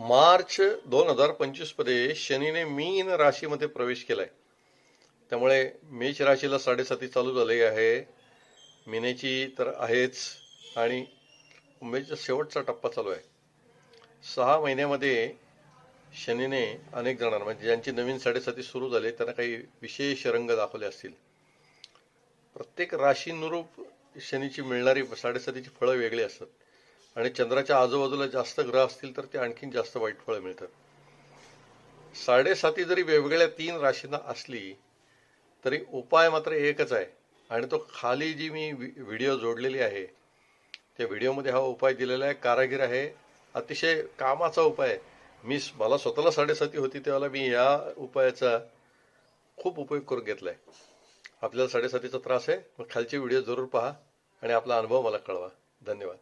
मार्च दोन हजार पंचवीसमध्ये शनीने मीन राशीमध्ये प्रवेश केलाय. त्यामुळे मेष राशीला साडेसाती चालू झाली आहे. मिनेची तर आहेच आणि मेचा शेवटचा टप्पा चालू आहे. सहा महिन्यामध्ये शनीने अनेक जणांना म्हणजे ज्यांची नवीन साडेसाती सुरू झाली त्यांना काही विशेष रंग दाखवले असतील. प्रत्येक राशीनुरूप शनीची मिळणारी साडेसातीची फळं वेगळी असतात. आणि चंद्राच्या आजूबाजूला जास्त ग्रह असतील तर ते आणखीन जास्त वाईट फळं मिळतात. साडेसाती जरी वेगवेगळ्या तीन राशींना असली तरी उपाय मात्र एकच आहे. आणि तो खाली जी मी व्हिडिओ जोडलेली आहे त्या व्हिडिओमध्ये हा उपाय दिलेला आहे. कारागीर आहे. अतिशय कामाचा उपाय मी मला स्वतःला साडेसाती होती तेव्हा मी या उपायाचा खूप उपयोग करून घेतलाय. आपल्याला साडेसातीचा त्रास आहे. मग खालचे व्हिडिओ जरूर पहा आणि आपला अनुभव मला कळवा. धन्यवाद.